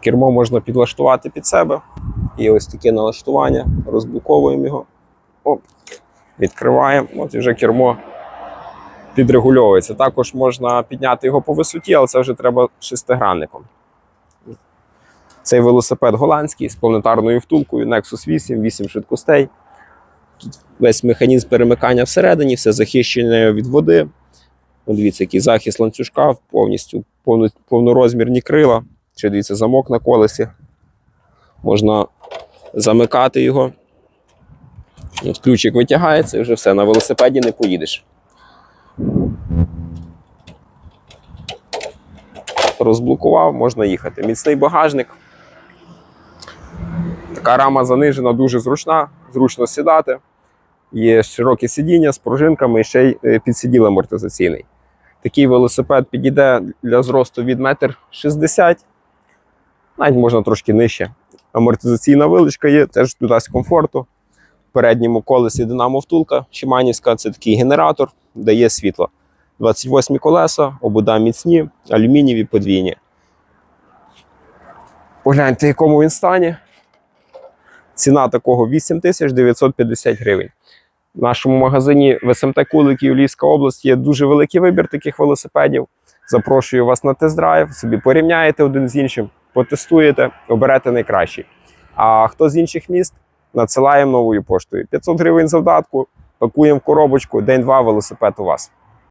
Кермо можна підлаштувати під себе. І ось таке налаштування. Розблоковуємо його. Оп, відкриваємо. От і вже кермо підрегульовується. Також можна підняти його по висоті, але це вже треба шестигранником. Цей велосипед голландський з планетарною втулкою Nexus 8, 8 швидкостей. Тут весь механізм перемикання всередині, все захищене від води. Дивіться, який захист ланцюжка, повністю повно- повнорозмірні крила. Ще дивіться, замок на колесі. Можна замикати його. От ключик витягається і вже все, на велосипеді не поїдеш. Розблокував, можна їхати. Міцний багажник. Така рама занижена, дуже зручна, зручно сідати. Є широке сидіння з пружинками і ще й е, підсиділ амортизаційний. Такий велосипед підійде для зросту від 1,60 м, навіть можна трошки нижче. Амортизаційна виличка є, теж додасть комфорту. В передньому колесі динамо втулка Шиманівська це такий генератор, дає світло. 28 колеса, обода міцні, алюмінієві подвійні. Погляньте, в якому він стані. Ціна такого 8950 гривень. В нашому магазині в СМТ Куликів Львівська область є дуже великий вибір таких велосипедів. Запрошую вас на тест-драйв, собі порівняєте один з іншим, потестуєте, оберете найкращий. А хто з інших міст, надсилаємо новою поштою. 500 гривень завдатку, пакуємо в коробочку, день-два велосипед у вас.